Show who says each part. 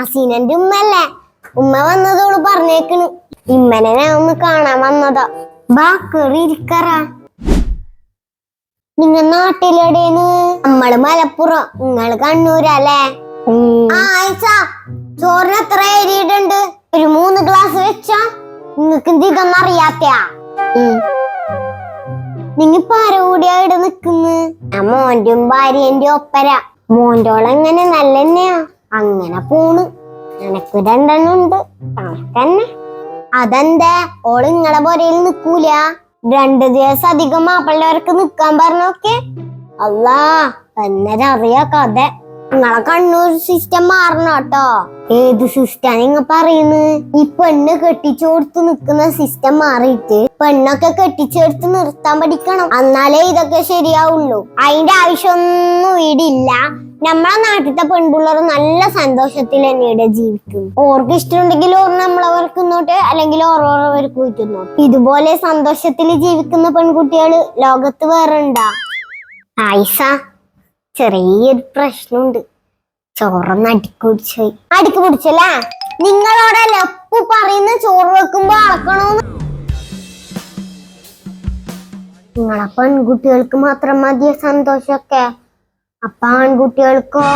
Speaker 1: അസീനന്റെ ഉമ്മല്ലേ? ഉമ്മ വന്നതോട് പറഞ്ഞേക്കണ്. ഇമ്മനെ ഞാൻ ഒന്ന് കാണാൻ വന്നതാ. ബാ ഇരിക്കറ. നിങ്ങ നാട്ടിലെവിടെയാണ് നമ്മൾ മലപ്പുറം. നിങ്ങൾ കണ്ണൂരല്ലേ? ആ ആയിച്ച ചോറിന് എത്ര ഒരു മൂന്ന് ഗ്ലാസ് വെച്ചാ. നിങ്ങക്ക് ദിഗം അറിയാത്തയാ. നിങ്ങിപ്പോ ആരോ കൂടിയാ ഇവിടെ നിക്കുന്ന് ആ മോന്റെയും ഭാര്യന്റെ ഒപ്പര. മോന്റോളെങ്ങനെ നല്ലെന്നെയാ? അങ്ങനെ പോണ്. എനക്ക് രണ്ടെണ്ണം ഉണ്ട് കണക്കന്നെ അതെന്താ? ഓൾ ഇങ്ങളെ പുരയിൽ നിക്കൂല. രണ്ട് ദിവസം അധികം മാപ്പിള്ളവർക്ക് നിക്കാൻ പറഞ്ഞോക്കെ. അല്ലാ എന്നറിയാ കഥ. നിങ്ങളെ കണ്ണൂർ സിസ്റ്റം മാറണം കേട്ടോ. ഏത് സിസ്റ്റം നിങ്ങ പറയുന്നത്? ഈ പെണ്ണ് കെട്ടിച്ചോടുത്ത് നിക്കുന്ന സിസ്റ്റം മാറിയിട്ട് പെണ്ണൊക്കെ കെട്ടിച്ചെടുത്ത് നിർത്താൻ പഠിക്കണം. എന്നാലേ ഇതൊക്കെ ശരിയാവുള്ളൂ. അതിന്റെ ആവശ്യമൊന്നും ഇടില്ല നമ്മളെ നാട്ടിലത്തെ പെൺപിള്ളേർ നല്ല സന്തോഷത്തിൽ തന്നെയുടെ ജീവിക്കും ഓർക്ക് ഇഷ്ടമുണ്ടെങ്കിൽ ഓർ നമ്മളവർക്ക് ഇന്നോട്ട് അല്ലെങ്കിൽ ഓരോരവർക്ക് പോയിട്ടുന്നോട്ട് ഇതുപോലെ സന്തോഷത്തിൽ ജീവിക്കുന്ന പെൺകുട്ടികൾ ലോകത്ത് വേറെ ഉണ്ടാ ആയിഷ ചെറിയൊരു പ്രശ്നമുണ്ട്. ചോറൊന്ന് അടുക്ക് പിടിച്ചു പോയി. അടുക്ക് പിടിച്ചല്ലേ നിങ്ങളോടല്ലേ ലപ്പ് പറയുന്ന ചോറ് വെക്കുമ്പോ അളക്കണോന്ന്? നിങ്ങളെ പെൺകുട്ടികൾക്ക് മാത്രം മതിയ സന്തോഷമൊക്കെ? അപ്പൊ ആൺകുട്ടികൾക്കോ?